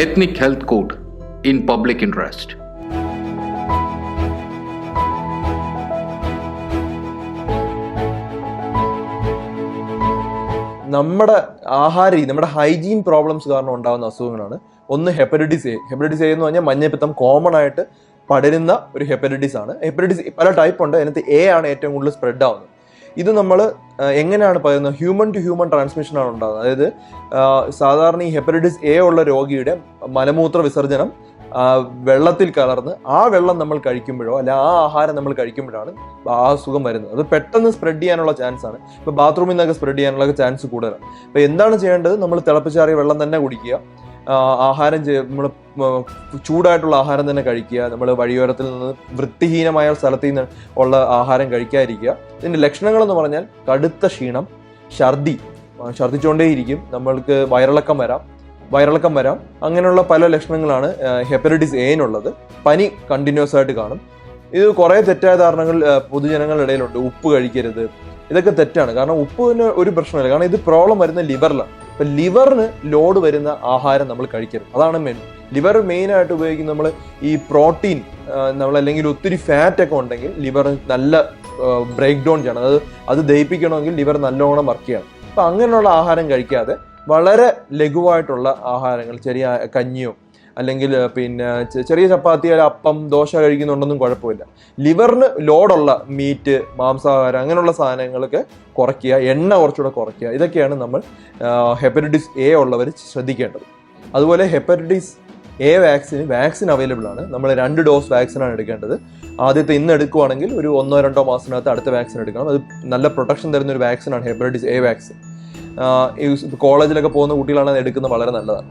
Ethnic Health Code in Public Interest. നമ്മുടെ ആഹാര രീതി നമ്മുടെ ഹൈജീൻ പ്രോബ്ലംസ് കാരണം ഉണ്ടാകുന്ന അസുഖങ്ങളാണ്. ഒന്ന് ഹെപ്പറ്റൈറ്റിസ് എ ഹെപ്പറ്റൈറ്റിസ് എ എന്ന് പറഞ്ഞാൽ മഞ്ഞപ്പിത്തം കോമൺ ആയിട്ട് പടരുന്ന ഒരു ഹെപ്പറ്റൈറ്റിസ് ആണ്. ഹെപ്പറ്റൈറ്റിസ് പല ടൈപ്പ് ഉണ്ട്. അതിനകത്ത് എ ആണ് ഏറ്റവും കൂടുതൽ സ്പ്രെഡ് ആവുന്നത്. ഇത് നമ്മൾ എങ്ങനെയാണ് പറയുന്നത്? ഹ്യൂമൻ ടു ഹ്യൂമൻ ട്രാൻസ്മിഷൻ ആണ് ഉണ്ടാകുന്നത് അതായത് സാധാരണ ഈ ഹെപ്പറ്റൈറ്റിസ് എ ഉള്ള രോഗിയുടെ മലമൂത്ര വിസർജനം വെള്ളത്തിൽ കലർന്ന് ആ വെള്ളം നമ്മൾ കഴിക്കുമ്പോഴോ അല്ല ആ ആഹാരം നമ്മൾ കഴിക്കുമ്പോഴാണ് ആ അസുഖം വരുന്നത്. അത് പെട്ടെന്ന് സ്പ്രെഡ് ചെയ്യാനുള്ള ചാൻസ് ആണ്. ഇപ്പൊ ബാത്റൂമിൽ നിന്നൊക്കെ സ്പ്രെഡ് ചെയ്യാനുള്ള ചാൻസ് കൂടുതലാണ്. അപ്പൊ എന്താണ് ചെയ്യേണ്ടത്? നമ്മൾ തിളപ്പിച്ചാറിയ വെള്ളം തന്നെ കുടിക്കുക. ആഹാരം നമ്മൾ ചൂടായിട്ടുള്ള ആഹാരം തന്നെ കഴിക്കുക. നമ്മൾ വഴിയോരത്തിൽ നിന്ന് വൃത്തിഹീനമായ സ്ഥലത്ത് നിന്ന് ഉള്ള ആഹാരം കഴിക്കാതിരിക്കുക. ഇതിന്റെ ലക്ഷണങ്ങൾ എന്ന് പറഞ്ഞാൽ കടുത്ത ക്ഷീണം ഛർദി ഛർദിച്ചുകൊണ്ടേയിരിക്കും നമ്മൾക്ക് വയറിളക്കം വരാം വയറിളക്കം വരാം. അങ്ങനെയുള്ള പല ലക്ഷണങ്ങളാണ് ഹെപ്പറ്റൈറ്റിസ് എയിനുള്ളത് പനി കണ്ടിന്യൂസ് ആയിട്ട് കാണും. ഇത് കുറേ തെറ്റായ ധാരണകൾ പൊതുജനങ്ങളുടെ ഇടയിലുണ്ട്. ഉപ്പ് കഴിക്കരുത് ഇതൊക്കെ തെറ്റാണ്. കാരണം ഉപ്പിന് ഒരു പ്രശ്നമില്ല. കാരണം ഇത് പ്രോബ്ലം വരുന്ന ലിവറിലാണ് ഇപ്പൊ ലിവറിന് ലോഡ് വരുന്ന ആഹാരം നമ്മൾ കഴിക്കരുത്. അതാണ് മെയിൻ ലിവർ മെയിൻ ആയിട്ട് ഉപയോഗിക്കുന്ന നമ്മൾ ഈ പ്രോട്ടീൻ നമ്മൾ അല്ലെങ്കിൽ ഒത്തിരി ഫാറ്റ് ഒക്കെ ഉണ്ടെങ്കിൽ ലിവർ നല്ല ബ്രേക്ക് ഡൗൺ ചെയ്യണം. അതായത് അത് ദഹിപ്പിക്കണമെങ്കിൽ ലിവർ നല്ലോണം വർക്ക് ചെയ്യണം. അപ്പൊ അങ്ങനെയുള്ള ആഹാരം കഴിക്കാതെ വളരെ ലഘുവായിട്ടുള്ള ആഹാരങ്ങൾ ചെറിയ കഞ്ഞിയോ അല്ലെങ്കിൽ പിന്നെ ചെറിയ ചപ്പാത്തി അപ്പം ദോശ കഴിക്കുന്നുണ്ടൊന്നും കുഴപ്പമില്ല. ലിവറിന് ലോഡുള്ള മീറ്റ് മാംസാഹാരം അങ്ങനെയുള്ള സാധനങ്ങളൊക്കെ കുറയ്ക്കുക എണ്ണ കുറച്ചുകൂടെ കുറയ്ക്കുക. ഇതൊക്കെയാണ് നമ്മൾ ഹെപ്പറ്റൈറ്റിസ് എ ഉള്ളവർ ശ്രദ്ധിക്കേണ്ടത്. അതുപോലെ hepatitis A vaccine vaccine available ആണ്. നമ്മൾ രണ്ട് ഡോസ് വാക്സിനാണ് എടുക്കേണ്ടത്. ആദ്യത്തെ ഇന്ന് എടുക്കുവാണെങ്കിൽ ഒരു ഒന്നോ രണ്ടോ മാസത്തിനകത്ത് അടുത്ത വാക്സിൻ എടുക്കണം. അത് നല്ല പ്രൊട്ടക്ഷൻ തരുന്ന ഒരു വാക്സിനാണ് ഹെപ്പറ്റൈറ്റിസ് എ വാക്സിൻ. കോളേജിലൊക്കെ പോകുന്ന കുട്ടികളാണ് അത് എടുക്കുന്നത് വളരെ നല്ലതാണ്.